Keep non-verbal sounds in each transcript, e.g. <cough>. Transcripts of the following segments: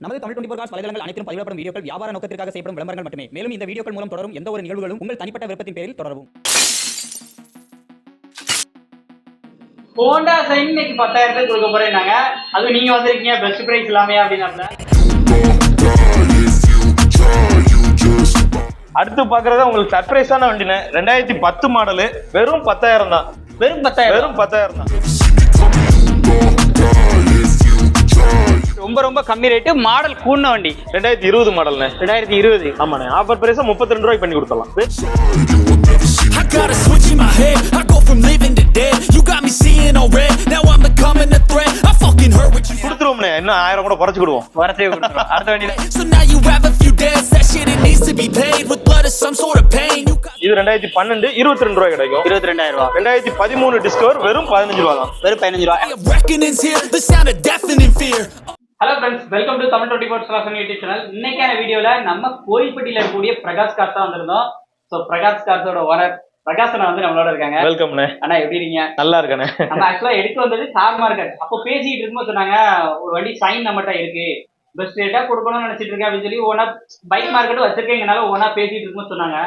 நமது Tamil twenty cos வலைதளங்கள் அனைத்தும் பதிவிடப்படும் வீடியோக்கள் வியாபார நோக்கத்திற்காக செய்யப்படும் விளம்பரங்கள் மட்டுமே. மேலும் இந்த வீடியோக்கள் மூலம் தொடரும் எந்த ஒரு நிகழ்வுகளும் உங்கள் தனிப்பட்ட விருப்பத்தின் பேரில் தொடரவும். ஹோண்டா சைன் இன்னைக்கு பத்தாயிரத்துக்கு கொடுக்க போறேன்னாங்க. அது நீங்க வந்திருக்கீங்க பெஸ்ட் பிரைஸ் இல்லாமே அப்படின்னாப்ல அடுத்து பாக்குறது உங்களுக்கு சர்ப்ரைஸான வண்டினே ரெண்டாயிரத்தி பத்து மாடலு வெறும் பத்தாயிரம் தான். வெறும் பத்தாயிரம். வெறும் பத்தாயிரம் தான். ரொம்ப ரொம்ப கம்மி ரேட்டு மாடல் கூடின வண்டி ரெண்டாயிரத்தி இருபது மாடல்ண்ணே ரெண்டாயிரத்தி இருபது ஆமாண்ணே ஆஃபர் பிரைஸா முப்பத்தி ரெண்டு பண்ணி கொடுத்துடலாம் I got a switch in my head. I go from living to dead. You got me seeing all red. Now I'm becoming a threat. I fucking heard what you கொடுத்துருவோம்ண்ணே இன்னும் ஆயிரம் கூட குறைச்சிக்கிடுவோம் வரத்தே கொடுத்துருவோம் அடுத்த வண்டி So now you have a few days. That shit it needs to be paid with blood or some sort of pain. You got இது ரெண்டாயிரத்தி பன்னெண்டு இருபத்தி ரெண்டு ரூபாய் கிடைக்கும் இருபத்தி ரெண்டாயிரம் ரூபா ரெண்டாயிரத்தி பதிமூணு டிஸ்கவர் வெறும் பதினஞ்சு ரூபா தான் வெறும் பதினஞ்சு ரூபா a reckoning's here. The sound of deafening fear. Hello friends welcome to Tamil twenty four ஸ்லாசன் YouTube channel இன்னைக்கான வீடியோல நம்ம கோயில்பட்டியில இருக்கக்கூடிய பிரகாஷ் தான் வந்திருந்தோம். ஸோ பிரகாஷ் கார்ஸோட ஓனர் பிரகாஷ் அண்ணா வந்து நம்மளோட இருக்காங்க. வெல்கம்ண்ணே அண்ணா. எப்படி இருக்கீங்க? நல்லா இருக்கண்ணே நம்ம ஆக்சுவலா எடுக்க வந்தது சார் மார்க்கெட் அப்போ பேசிட்டு இருக்கும்போது சொன்னாங்க ஒரு வண்டி சைன் நம்மகிட்ட இருக்கு. பெஸ்ட் ரேட்டா கொடுக்கணும்னு நினைச்சிட்டு இருக்கேன் அப்படின்னு சொல்லி ஓனா பைக் மார்க்கெட் வச்சிருக்கீங்கனால ஓனா பேசிட்டு இருக்கும்போது சொன்னாங்க.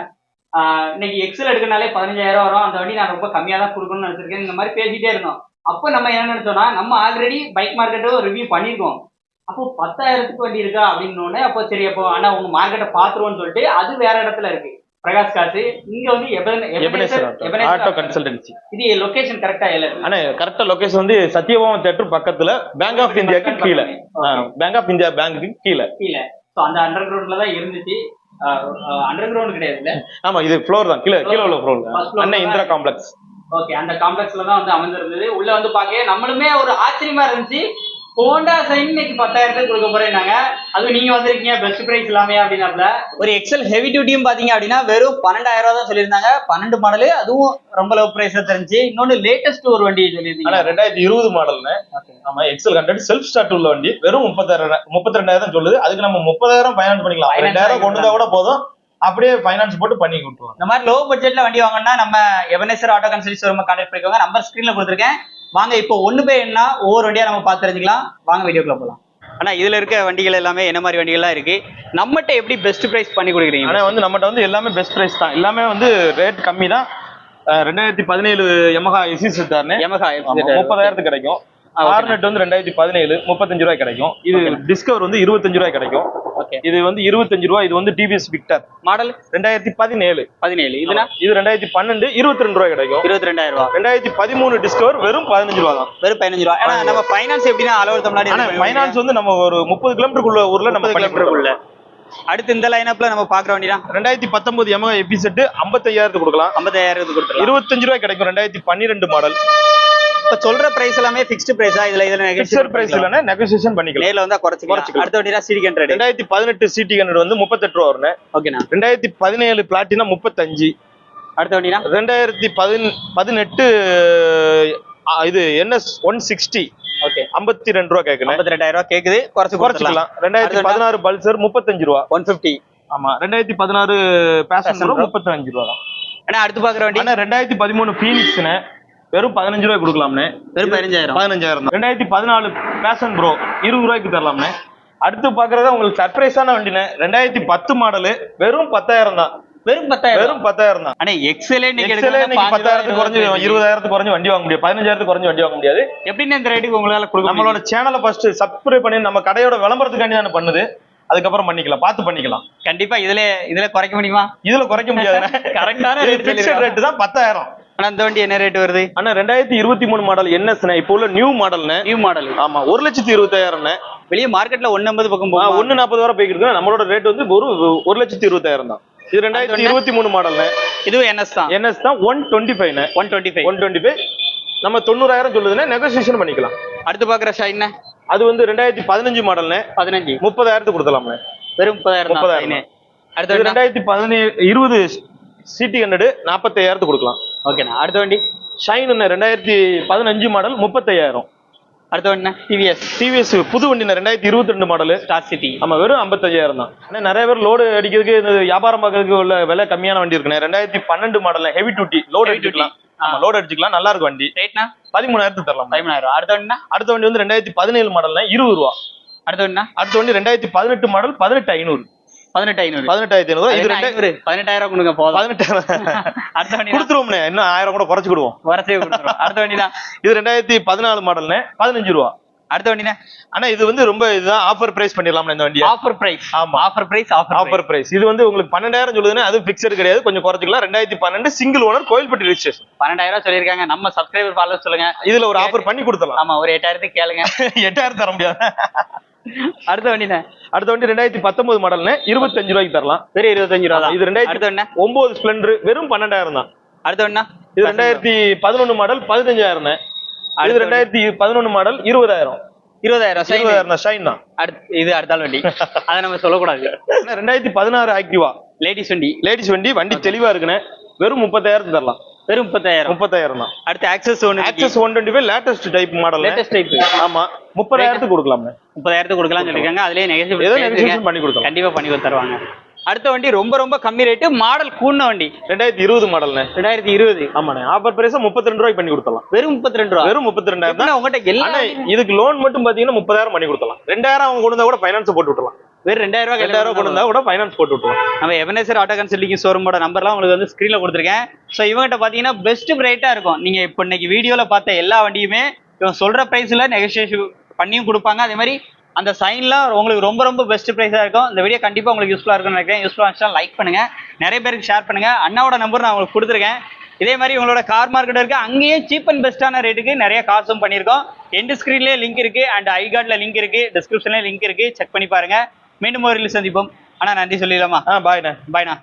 இன்னைக்கு எக்ஸல் எடுக்கனாலே பதினஞ்சாயிரம் வரும். அந்த வண்டி நான் ரொம்ப கம்மியா தான் கொடுக்கணும்னு நினைச்சிருக்கேன். இந்த மாதிரி பேசிட்டே இருந்தோம். அப்போ நம்ம என்ன நினைச்சோம்னா நம்ம ஆல்ரெடி பைக் மார்க்கெட்டும் ரிவ்யூ பண்ணியிருக்கோம். அப்போ பத்தாயிரத்துக்கு வண்டி இருக்கா அப்படின்னு அப்போ சரி அப்போ ஆனா உங்க மார்க்கெட்டை பாத்துருவோம்னு சொல்லிட்டு அது வேற இடத்துல இருக்கு. பிரகாஷ் காசு இங்க வந்து ஆட்டோ கன்சல்டன்சி இது லொகேஷன் கரெக்டா இல்ல. அண்ணே கரெக்டா லொகேஷன் வந்து சத்யபாமா தேட்டர் பக்கத்துல பேங்க் ஆஃப் இந்தியாக்கு கீழே. பேங்க் ஆஃப் இந்தியா பேங்க்கு கீழே. கீழே. ஸோ அந்த அண்டர் கிரவுண்ட்ல தான் இருந்துச்சு. அண்டர் கிரவுண்ட் கிடையாது ஆமா இது ஃப்ளோர் தான். கீழே கீழே உள்ள ஃப்ளோர் அண்ணே. இந்திரா காம்ப்ளெக்ஸ் ஓகே அந்த காம்ப்ளெக்ஸ்ல தான் வந்து அமர்ந்திருந்தது உள்ள வந்து பாக்க நம்மளுமே ஒரு ஆச்சரியமா இருந்துச்சு. ஹோண்டா சைன் இன்னைக்கு பத்தாயிரத்துக்கு கொடுக்க போறேன்னாங்க. அது நீங்க வந்திருக்கீங்க பெஸ்ட் பிரைஸ் இல்லாமே அப்படின்னாப்ல ஒரு எக்ஸல் ஹெவி டியூட்டியும் பாத்தீங்க அப்படின்னா வெறும் பன்னெண்டாயிரம் ரூபா தான் சொல்லியிருந்தாங்க. பன்னெண்டு மாடலு அதுவும் ரொம்ப லோ பிரைஸா தெரிஞ்சு. இன்னொன்னு லேட்டஸ்ட் ஒரு வண்டி ஆனா சொல்லியிருந்தீங்க ரெண்டாயிரத்தி இருபது மாடல்னு ஆமா எக்ஸல் ஹண்ட்ரட் செல்ஃப் ஸ்டார்ட் உள்ள வண்டி. வெறும் முப்பத்தாயிரம் முப்பத்தி ரெண்டாயிரம் சொல்லுது. அதுக்கு நம்ம முப்பதாயிரம் ஃபைனான்ஸ் பண்ணிக்கலாம். ரெண்டாயிரம் கொண்டு வந்தா கூட போதும். அப்படியே ஃபைனான்ஸ் போட்டு பண்ணி கொடுத்துருவாங்க இந்த மாதிரி லோ பட்ஜெட்ல வண்டி வாங்கணும்னா நம்ம எவனேசர் ஆட்டோ கன்சல்டி ஷோரூம் கான்டாக்ட் பண்ணிக்கோங்க. நம்பர் ஸ்க்ரீன்ல கொடுத்துருக்கேன். வாங்க இப்போ ஒண்ணு போய் என்ன ஒவ்வொரு வண்டியா நம்ம பார்த்து தெரிஞ்சுக்கலாம். வாங்க வீடியோக்குள்ள போலாம். ஆனா இதுல இருக்க வண்டிகள் எல்லாமே என்ன மாதிரி வண்டிகள்லாம் இருக்கு? நம்மகிட்ட எப்படி பெஸ்ட் பிரைஸ் பண்ணி கொடுக்குறீங்க? ஆனா வந்து நம்மகிட்ட வந்து எல்லாமே பெஸ்ட் பிரைஸ் தான். எல்லாமே வந்து ரேட் கம்மி தான் ரெண்டாயிரத்தி பதினேழு எமஹா எஸ்சி சித்தார்னு Yamaha முப்பதாயிரத்துக்கு கிடைக்கும். ஆர்னெட் வந்து ரெண்டாயிரத்தி பதினேழு முப்பத்தஞ்சு ரூபாய் கிடைக்கும். இது டிஸ்கவர் வந்து இருபத்தஞ்சு ரூபாய் கிடைக்கும். இது வந்து இருபத்தஞ்சு ரூபாய் இது வந்து டிவிஎஸ் விக்டர் மாடல் ரெண்டாயிரத்தி பதினேழு. பதினேழு. இதுனா? இது ரெண்டாயிரத்தி பன்னெண்டு இருபத்தி ரெண்டு ரூபாய் கிடைக்கும். இருபத்தி ரெண்டாயிரம் ரூபா. ரெண்டாயிரத்தி பதிமூணு டிஸ்கவர் வெறும் பதினஞ்சு ரூபா தான். வெறும் பதினஞ்சு ரூபா. ஏன்னா நம்ம ஃபைனான்ஸ் எப்படின்னா அளவு ஆனா ஃபைனான்ஸ் வந்து நம்ம ஒரு முப்பது கிலோமீட்டருக்குள்ள ஊர்ல நம்ம கிலோமீட்டருக்குள்ள. அடுத்து இந்த லைனப்ல நம்ம பாக்குற வண்டி தான் ரெண்டாயிரத்தி பத்தொன்பது எமகா எபி செட்டு ஐம்பத்தையாயிரத்துக்கு கொடுக்கலாம். ஐம்பதாயிரத்துக்கு கொடுத்துருலாம் இருபத்தஞ்சு ரூபாய் கிடைக்கும் ரெண்டாயிரத்தி பன்னிரெண்டு மாடல் இப்ப சொல்ற பிரைஸ் எல்லாமே ஃபிக்ஸ்டு பிரைஸா இதுல இதுல பிக்சர் பிரைஸ் இல்லைன்னா நெகோசியேஷன் பண்ணிக்கலாம். நேர்ல வந்தா குறைச்சிக்கலாம். குறைச்சிக்கலாம். அடுத்த வண்டி தான் சிடி ரெண்டாயிரத்தி பதினெட்டு சிடி ஹண்ட்ரட் வந்து முப்பத்தெட்டு ரூபா வரும் ஓகேண்ணா ரெண்டாயிரத்தி பதினேழு பிளாட்டினா முப்பத்தஞ்சு. அடுத்த வண்டினா? ரெண்டாயிரத்தி பதின் பதினெட்டு ஆ, இது என்எஸ் ஒன் சிக்ஸ்டி ஓகே ஐம்பத்தி ரெண்டு ரூபா கேட்கணும் ஐம்பத்தி ரெண்டாயிரம் ரூபாய் கேக்குது. குறைச்சு குறைச்சிக்கலாம். ரெண்டாயிரத்தி பதினாறு பல்சர் முப்பத்தஞ்சு ரூபா. ஒன் பிப்டி ஆமா. ரெண்டாயிரத்தி பதினாறு Pro. முப்பத்தஞ்சு ரூபா தான். ஏன்னா அடுத்து பாக்குற வண்டி? ரெண்டாயிரத்தி பதிமூணு ஃபீனிக்ஸ்னு வெறும் பதினஞ்சு ரூபாய் கொடுக்கலாம்னே வெறும் பதினஞ்சாயிரம். பதினஞ்சாயிரம் தான். ரெண்டாயிரத்தி பதினாலு பேஷன் ப்ரோ இருபது ரூபாய்க்கு தரலாம்னே அடுத்து பாக்குறதா உங்களுக்கு சர்ப்ரைஸான வண்டினே ரெண்டாயிரத்தி பத்து மாடலு வெறும் பத்தாயிரம் தான். வெறும் பத்தாயிரம். வெறும் பத்தாயிரம் தான். ஆனா எக்ஸலே எடுக்கணும்னா பத்தாயிரத்துக்கு குறைஞ்சு இருபதாயிரத்துக்கு குறைஞ்சு வண்டி வாங்க முடியாது. பதினஞ்சாயிரத்துக்கு குறைஞ்சு வண்டி வாங்க முடியாது. எப்படின்னு இந்த ரேட்டுக்கு உங்களால கொடுக்க நம்மளோட நம்மளோட சேனலை ஃபர்ஸ்ட் சப்ஸ்கிரைப் பண்ணி நம்ம கடையோட விளம்பரத்துக்காண்டி தானே பண்ணுது. அதுக்கப்புறம் பண்ணிக்கலாம். பார்த்து பண்ணிக்கலாம். கண்டிப்பா இதுல இதுல குறைக்க முடியுமா? இதுல குறைக்க முடியாது கரெக்டான ரேட் தான் பத்தாயிரம். ஆனா இந்த வண்டி என்ன ரேட் வருது? ஆனா ரெண்டாயிரத்தி இருபத்தி மூணு மாடல் என்எஸ்னே இப்போ உள்ள நியூ மாடல்னு நியூ மாடல் ஆமா ஒரு லட்சத்தி இருபத்தாயிரம்னு வெளிய மார்க்கெட்ல ஒன்னு ஐம்பது பக்கம் போகும்? ஒண்ணு நாற்பது வரை போய்க்கிட்டு. நம்மளோட ரேட் வந்து ஒரு ஒரு லட்சத்தி இருபத்தாயிரம் தான். இது ரெண்டாயிரத்தி இருபத்தி மூணு மாடல்னு இதுவும் என்எஸ் தான். என்எஸ் தான் ஒன் டுவெண்ட்டி ஃபைவ்னு one twenty five one twenty five நம்ம தொண்ணூறாயிரம் சொல்லுதுன்னா நெகோசியேஷன் பண்ணிக்கலாம். அடுத்து பாக்குற ஷைன் அது வந்து ரெண்டாயிரத்தி பதினஞ்சு மாடல்னு பதினஞ்சு. முப்பதாயிரத்துக்கு கொடுக்கலாம்னு வெறும் முப்பதாயிரம் முப்பதாயிரம். அடுத்த இது ரெண்டாயிரத்தி பதினேழு இருபது சிடி ஹண்ட்ரடு நாற்பத்தையாயிரத்துக்கு கொடுக்கலாம். ஓகேண்ணா அடுத்த வண்டி. ஷைன் ரெண்டாயிரத்தி பதினஞ்சு மாடல் முப்பத்தையாயிரம். அடுத்த வண்டி டிவிஎஸ் டிவிஎஸ் புது வண்டின ரெண்டாயிரத்தி இருபத்தி ரெண்டு மாடலு ஸ்டார் சிட்டி ஆமா வெறும் ஐம்பத்தஞ்சாயிரம் தான். ஆனா நிறைய பேர் லோடு அடிக்கிறதுக்கு இந்த வியாபாரம் பார்க்கறதுக்கு உள்ள விலை கம்மியான வண்டி இருக்குண்ணே. ரெண்டாயிரத்தி பன்னெண்டு மாடல் ஹெவி டியூட்டி லோடு அடிச்சுக்கலாம். ஆமா லோடு அடிச்சுக்கலாம். நல்லா இருக்கும் வண்டி. ரேட்னா பதிமூணாயிரத்துக்கு தரலாம் பதிமூணாயிரம். அடுத்த வண்டினா அடுத்த வண்டி வந்து ரெண்டாயிரத்தி பதினேழு மாடல்னா இருபது ரூபா. அடுத்த வண்டினா அடுத்த வண்டி ரெண்டாயிரத்தி பதினெட்டு மாடல் பதினெட்டு ஐநூறு. பதினெட்டு ஐநூறு பதினெட்டாயிரத்தி ஐநூறு. இது பதினெட்டாயிரம். கொடுங்க போதும். பதினெட்டாயிரம். அடுத்த வண்டி கொடுத்துருவோம்ண்ணே. இன்னும் ஆயிரம் கூட குறைச்சிக்கிடுவோம். கொடுத்துரும். அடுத்த வண்டி தான் இது ரெண்டாயிரத்தி பதினாலு மாடல்ண்ணே. பதினஞ்சு ரூபா. அடுத்த வண்டினா ஆனா இது வந்து ரொம்ப இதுதான் ஆஃபர் பிரைஸ் பண்ணிடலாம்ண்ணே இந்த வண்டியை? ஆஃபர் பிரைஸ் ஆமா. Offer price offer offer price இது வந்து உங்களுக்கு பன்னெண்டாயிரம் சொல்லுதுன்னா அது பிக்சர் கிடையாது. கொஞ்சம் குறைச்சிக்கலாம். ரெண்டாயிரத்தி பன்னெண்டு சிங்கிள் ஓனர் கோயில்பட்டி ரிஜிஸ்ட்ரேஷன் பன்னெண்டாயிரம் சொல்லியிருக்காங்க. நம்ம சப்ஸ்கிரைபர் ஃபாலோ சொல்லுங்க. இதுல ஒரு ஆஃபர் பண்ணி கொடுத்துடலாம். ஆமா ஒரு எட்டாயிரத்துக்கு கேளுங்க. <laughs> எட்டாயிரம் தர முடியாது? அடுத்த வண்டிண்ணே அடுத்த வண்டி ரெண்டாயிரத்தி பத்தொன்பது மாடல்னு இருபத்தஞ்சு ரூபாய்க்கு தரலாம். வெறும் இருபத்தஞ்சு ரூபா தான். இது ரெண்டாயிரத்தி வண்டினா ஒன்பது ஸ்பிளெண்டர் வெறும் பன்னெண்டாயிரம் தான். அடுத்த வண்டினா இது ரெண்டாயிரத்தி பதினொன்னு மாடல் பதினஞ்சாயிரம் அடுத்த ரெண்டாயிரத்தி பதினொன்னு மாடல் இருபதாயிரம். இருபதாயிரம் இருபதாயிரம் ஷைன் தான். அடுத்து இது அடுத்த வண்டி. <laughs> அதை நம்ம சொல்லக்கூடாது. ரெண்டாயிரத்தி பதினாறு ஆக்டிவா லேடிஸ் வண்டி. லேடிஸ் வண்டி வண்டி தெளிவா இருக்குண்ணே வெறும் முப்பத்தாயிரத்துக்கு தரலாம். வெறும் முப்பத்தாயிரம். முப்பத்தாயிரம் தான் அடுத்து ஆக்சஸ் ஒன்று access one twenty five latest type model latest type ஆமா. முப்பதாயிரத்துக்கு கொடுக்கலாம்ண்ணே முப்பதாயிரத்துக்கு கொடுக்கலாம்னு சொல்லிருக்காங்க அதுலயே ஏதோ நெகட்டிவ் பண்ணி கொடுக்கலாம். கண்டிப்பா பண்ணி கொடுத்துருவாங்க அடுத்த வண்டி ரொம்ப ரொம்ப கம்மி ரேட்டு மாடல் கூடின வண்டி. ரெண்டாயிரத்தி இருபது மாடல்ண்ணே ரெண்டாயிரத்தி இருபது. ஆமாண்ணே. ஆஃபர் பிரைஸா முப்பத்தி ரெண்டு ரூபாய்க்கு பண்ணி கொடுத்தலாம் வெறும் முப்பத்தி ரெண்டு ரூபா. வெறும் முப்பத்தி ரெண்டாயிரம் உங்ககிட்ட எல்லா ஆனா இதுக்கு லோன் மட்டும் பாத்தீங்கன்னா முப்பதாயிரம் பண்ணி கொடுத்தலாம் ரெண்டாயிரம் அவங்க கொண்டு வந்தா கூட ஃபைனான்ஸ் போட்டு விட்டுலாம் வெறும் ரெண்டாயிரம் ரூபாய் ரெண்டாயிரம் கொண்டு வந்தா கூட ஃபைனான்ஸ் போட்டு விட்டுலாம் நம்ம எவனேசர் ஆட்டோ கன்சல்டிங் ஷோரூமோட நம்பர்லாம் உங்களுக்கு வந்து ஸ்க்ரீனில் கொடுத்துருக்கேன். ஸோ இவங்ககிட்ட பார்த்தீங்கன்னா பெஸ்ட் ரேட்டாக இருக்கும். நீங்கள் இப்போ இன்னைக்கு வீடியோவில் பார்த்த எல்லா வண்டியுமே இவன் சொல்கிற ப்ரைஸில் நெகோசியேஷன் பண்ணியும் கொடுப்பாங்க. அதே மாதிரி அந்த சைன்லாம் உங்களுக்கு ரொம்ப ரொம்ப பெஸ்ட் ப்ரைஸாக இருக்கும். இந்த வீடியோ கண்டிப்பாக உங்களுக்கு யூஸ்ஃபுல்லாக இருக்கும்னு நினைக்கிறேன். யூஸ்ஃபுல்லாக இருந்துச்சுன்னா லைக் பண்ணுங்கள் நிறைய பேருக்கு ஷேர் பண்ணுங்கள் அண்ணாவோட நம்பர் நான் உங்களுக்கு கொடுத்துருக்கேன். இதே மாதிரி உங்களோட கார் மார்க்கெட் இருக்கு. அங்கேயே சீப் அண்ட் பெஸ்ட்டான ரேட்டுக்கு நிறைய காசும் பண்ணியிருக்கோம். எண்டு ஸ்க்ரீன்லேயே லிங்க் இருக்கு. அண்ட் ஐ கார்டில் லிங்க் இருக்கு. டிஸ்கிரிப்ஷன்லேயே லிங்க் இருக்கு. செக் பண்ணி பாருங்க. மீண்டும் ஒரு சந்திப்போம். அண்ணா நன்றி சொல்லிடலாமா? ஆ பாய்ண்ணே பாய்ண்ணா